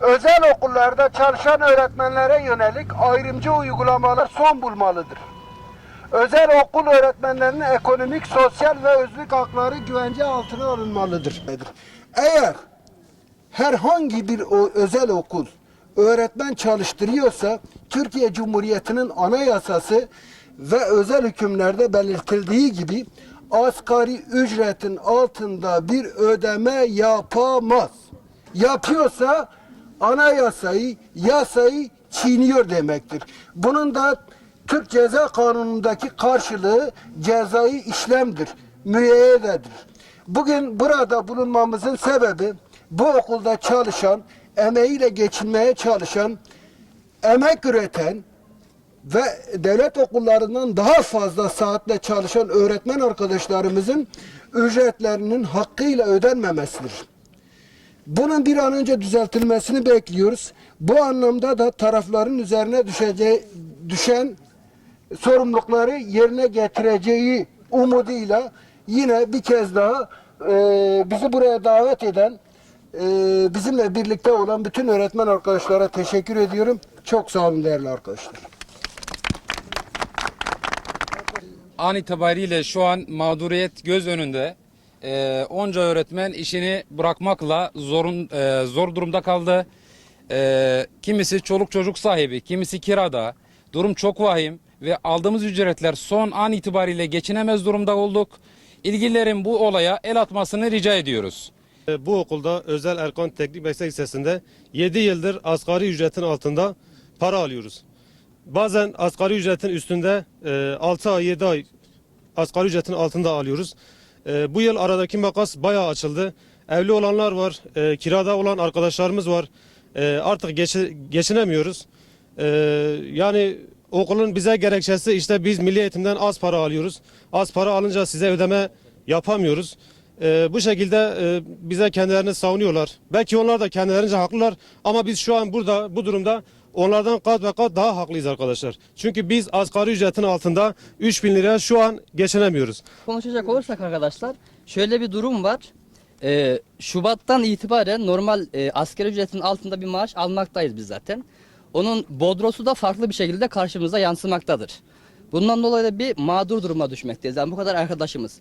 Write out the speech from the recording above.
özel okullarda çalışan öğretmenlere yönelik ayrımcı uygulamalar son bulmalıdır. Özel okul öğretmenlerinin ekonomik, sosyal ve özlük hakları güvence altına alınmalıdır. Eğer herhangi bir özel okul öğretmen çalıştırıyorsa Türkiye Cumhuriyeti'nin anayasası ve özel hükümlerde belirtildiği gibi asgari ücretin altında bir ödeme yapamaz. Yapıyorsa anayasayı, yasayı çiğniyor demektir. Bunun da Türk Ceza Kanunu'ndaki karşılığı cezai işlemdir, müeyyededir. Bugün burada bulunmamızın sebebi bu okulda çalışan, emeğiyle geçinmeye çalışan, emek üreten ve devlet okullarından daha fazla saatle çalışan öğretmen arkadaşlarımızın ücretlerinin hakkıyla ödenmemesidir. Bunun bir an önce düzeltilmesini bekliyoruz. Bu anlamda da tarafların üzerine düşeceği, düşen sorumlulukları yerine getireceği umuduyla yine bir kez daha e, bizi buraya davet eden e, bizimle birlikte olan bütün öğretmen arkadaşlara teşekkür ediyorum. Çok sağ olun değerli arkadaşlar. An itibariyle şu an mağduriyet göz önünde. Ee, onca öğretmen işini bırakmakla zorun e, zor durumda kaldı. Ee, kimisi çoluk çocuk sahibi, kimisi kirada. Durum çok vahim ve aldığımız ücretler son an itibariyle geçinemez durumda olduk. İlgililerin bu olaya el atmasını rica ediyoruz. E, Bu okulda özel Erkan Teknik Meslek Lisesi'nde 7 yıldır asgari ücretin altında para alıyoruz. Bazen asgari ücretin üstünde 6 ay 7 ay asgari ücretin altında alıyoruz. E, Bu yıl aradaki makas bayağı açıldı. Evli olanlar var, e, kirada olan arkadaşlarımız var. E, Artık geçi- geçinemiyoruz. E, Yani okulun bize gerekçesi işte biz milli eğitimden az para alıyoruz. Az para alınca size ödeme yapamıyoruz. Ee, bu şekilde e, bize kendilerini savunuyorlar. Belki onlar da kendilerince haklılar ama biz şu an burada bu durumda onlardan kat ve kat daha haklıyız arkadaşlar. Çünkü biz asgari ücretin altında 3000 liraya şu an geçinemiyoruz. Konuşacak olursak arkadaşlar şöyle bir durum var. Ee, Şubat'tan itibaren normal e, asgari ücretin altında bir maaş almaktayız biz zaten. Onun bodrosu da farklı bir şekilde karşımıza yansımaktadır. Bundan dolayı da bir mağdur duruma düşmekteyiz. Yani bu kadar arkadaşımız.